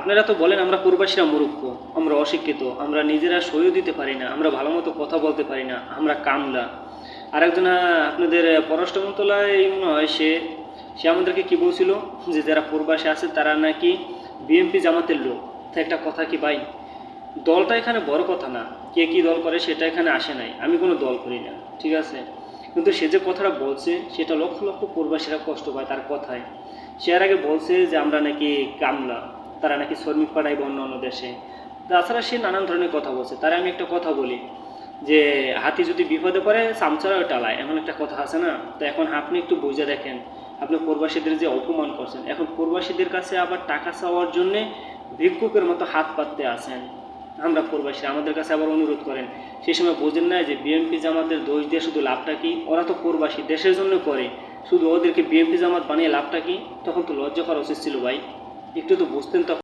আপনারা তো বলেন আমরা প্রবাসীরা মূর্খ, আমরা অশিক্ষিত, আমরা নিজেরা সইও দিতে পারি না, আমরা ভালো মতো কথা বলতে পারি না, আমরা কামলা। আরেকজন আপনাদের পররাষ্ট্র মন্ত্রণালয় মনে হয় সে সে আমাদেরকে কি বলছিল? যে যারা প্রবাসী আছে, তারা নাকি বিএনপি জামাতের লোক। তা একটা কথা কি ভাই? দলটা এখানে বড় কথা না। কে কি দল করে সেটা এখানে আসে নাই। আমি কোনো দল করি না, ঠিক আছে? কিন্তু সে যে কথাটা বলছে, সেটা লক্ষ লক্ষ প্রবাসীরা কষ্ট পায় তার কথায়। সে আর আগে বলছে যে আমরা নাকি কামলা। তারা নাকি শ্রমিক পাঠাইব অন্য অন্য দেশে। তাছাড়া সে নানান ধরনের কথা বলছে। তারা আমি একটা কথা বলি, যে হাতি যদি বিপদে পড়ে চামচারাও টালায়। এমন একটা কথা আছে না? তো এখন আপনি একটু বুঝে দেখেন, আপনি প্রবাসীদের যে অপমান করছেন। এখন প্রবাসীদের কাছে আবার টাকা চাওয়ার জন্যে ভিক্ষুকের মতো হাত পাততে আসেন আমরা প্রবাসী আমাদের কাছে আবার অনুরোধ করেন সেই সময় বোঝেন না যে বিএনপি জামাতের দোষ দিয়ে শুধু লাভটা কি? ওরা তো প্রবাসী, দেশের জন্য করে। শুধু ওদেরকে বিএনপি জামাত বানিয়ে লাভটা কি? তখন তো লজ্জা করা উচিত ছিল ভাই। একটু তো বুঝতেন তখন